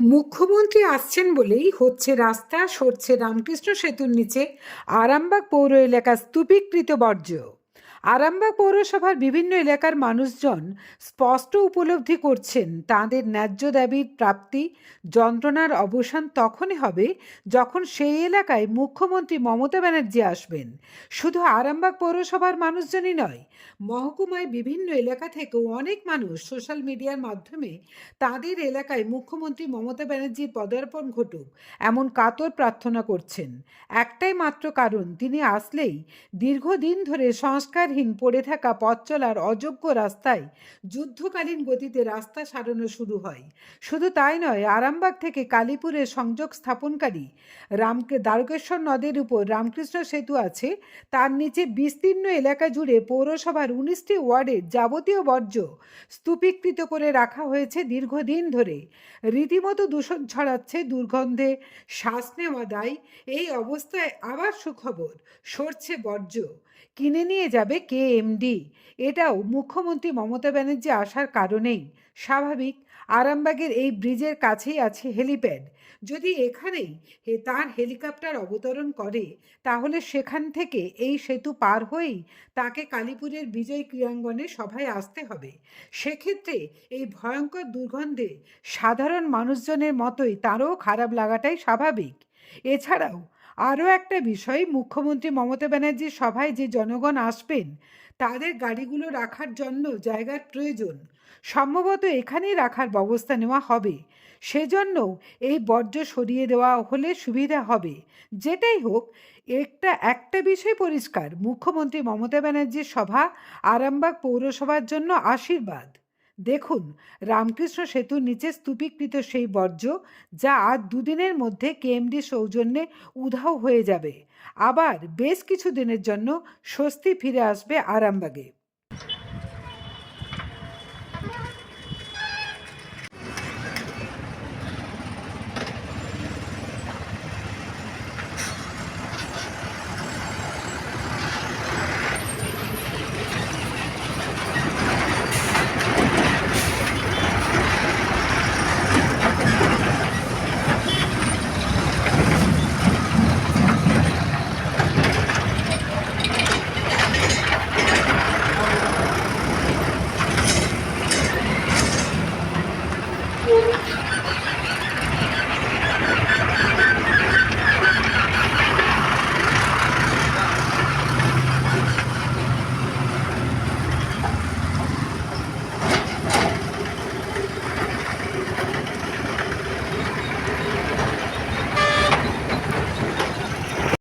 মুখ্যমন্ত্রী আসছেন বলেই হচ্ছে রাস্তা সরছে রামকৃষ্ণ সেতুর নিচে আরামবাগ পৌর এলাকা স্তূপীকৃত বর্জ্য। আরামবাগ পৌরসভার বিভিন্ন এলাকার মানুষজন স্পষ্ট উপলব্ধি করছেন তাঁদের ন্যায্য দাবির প্রাপ্তি, যন্ত্রণার অবসান তখনই হবে যখন সেই এলাকায় মুখ্যমন্ত্রী মমতা ব্যানার্জি আসবেন। শুধু আরামবাগ পৌরসভার মানুষজনই নয়, মহকুমায় বিভিন্ন এলাকা থেকেও অনেক মানুষ সোশ্যাল মিডিয়ার মাধ্যমে তাদের এলাকায় মুখ্যমন্ত্রী মমতা ব্যানার্জির পদার্পণ ঘটুক এমন কাতর প্রার্থনা করছেন। একটাই মাত্র কারণ, তিনি আসলেই দীর্ঘদিন ধরে সংস্কারহীন পড়ে থাকা পথ চলার অযোগ্য রাস্তায় যুদ্ধকালীন গতিতে রাস্তা সারানো শুরু হয়। শুধু তাই নয়, আরামবাগ থেকে কালীপুরের সংযোগ স্থাপনকারী রামকে দ্বারকেশ্বর নদের উপর রামকৃষ্ণ সেতু আছে। তার নিচে বিস্তীর্ণ এলাকা জুড়ে পৌরসভার উনিশটি ওয়ার্ডের যাবতীয় বর্জ্য স্তূপীকৃত করে রাখা হয়েছে দীর্ঘদিন ধরে। রীতিমতো দূষণ ছড়াচ্ছে দুর্গন্ধে, শ্বাস নেওয়া দায়, এই অবস্থায় আবার সুখবর, সরছে বর্জ্য। কিনে নিয়ে যাবে কে এমডি এটাও মুখ্যমন্ত্রী মমতা ব্যানার্জি আসার কারণেই। স্বাভাবিক, আরামবাগের এই ব্রিজের কাছেই আছে হেলিপ্যাড। যদি এখানেই তার হেলিকপ্টার অবতরণ করে, তাহলে সেখান থেকে এই সেতু পার হয়েই তাকে কালীপুরের বিজয় ক্রীড়াঙ্গনে সভায় আসতে হবে। সেক্ষেত্রে এই ভয়ঙ্কর দুর্গন্ধে সাধারণ মানুষজনের মতোই তারও খারাপ লাগাটাই স্বাভাবিক। এছাড়াও আরও একটা বিষয়, মুখ্যমন্ত্রী মমতা ব্যানার্জির সভায় যে জনগণ আসবেন, তাদের গাড়িগুলো রাখার জন্য জায়গার প্রয়োজন। সম্ভবত এখানেই রাখার ব্যবস্থা নেওয়া হবে। সেজন্য এই বর্জ্য সরিয়ে দেওয়া হলে সুবিধা হবে। যেটাই হোক, একটা একটা বিষয় পরিষ্কার, মুখ্যমন্ত্রী মমতা ব্যানার্জির সভা আরামবাগ পৌরসভার জন্য আশীর্বাদ। দেখুন, রামকৃষ্ণ সেতুর নিচে স্তূপীকৃত সেই বর্জ্য যা আর দুদিনের মধ্যে কেএমডি সৌজন্যে উধাও হয়ে যাবে। আবার বেশ কিছু দিনের জন্য স্বস্তি ফিরে আসবে আরামবাগে।